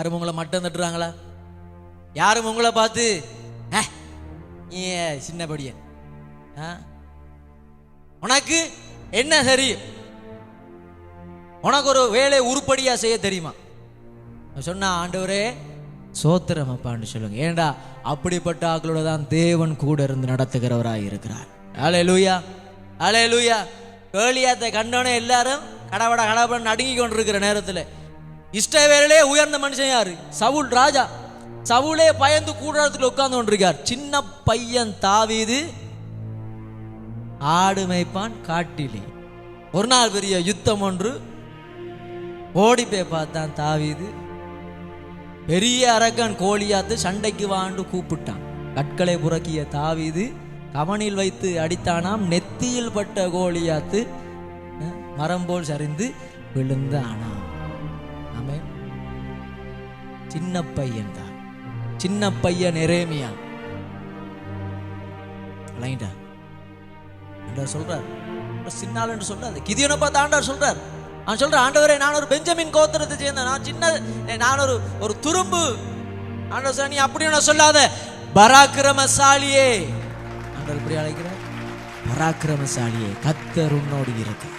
யாரும் உங்களை மட்டம் தட்டுறாங்களா? யாரும் உங்களை பார்த்து "ஏ, சின்ன படியன். ஆ? உனக்கு என்ன தெரியும் உனக்கு ஒரு வேலையை உருப்படியா செய்ய தெரியுமா? சொன்னா ஆண்டவரே சோத்திரம் அப்பான்னு சொல்லுங்க. ஏண்டா அப்படிப்பட்ட ஆக்களோட தான் தேவன் கூட இருந்து நடத்துகிறவராக இருக்கிறார். அலே லூயா அலே லூயா கேளியாத்தை கண்டோனே எல்லாரும் கடவட கடவட நடுங்கி கொண்டிருக்கிற நேரத்தில் இஷ்டவேலே உயர்ந்த மனுஷன் யாரு? சவுல் ராஜா. சவுலே பயந்து கூடாரத்தில் உட்கார்ந்து கொண்டிருக்கார். சின்ன பையன் தாவீது ஆடு மேய்ப்பான் காட்டிலே. ஒரு நாள் பெரிய யுத்தம் ஒன்று. ஓடி போய் பார்த்தான் தாவீது. பெரிய அரக்கன் கோழியாத்து சண்டைக்கு வாண்டு கூப்பிட்டான். கற்களை புறக்கிய தாவீது கவனில் வைத்து அடித்தானாம். நெத்தியில் பட்ட கோழியாத்து மரம் போல் சரிந்து விழுந்தானாம் ஆமே சின்ன பையன் தான். சின்ன பையன் எரேமியா. லைண்டா ஆண்டவர் சொல்றார். சின்னால் என்று சொல்றாரு. கிதியனை பார்த்து ஆண்டவர் சொல்றார். அவன் சொல்ற ஆண்டவரே நான் ஒரு பெஞ்சமின் கோத்திரத்தை சேர்ந்த நான் சின்ன நான் ஒரு ஒரு துரும்பு. ஆண்டவர் சார் நீ அப்படி நான் சொல்லாத. பராக்கிரமசாலியே. ஆண்டவர் இப்படி அழைக்கிறார். பராக்கிரமசாலியே. கத்தர் உன்னோடு இருக்க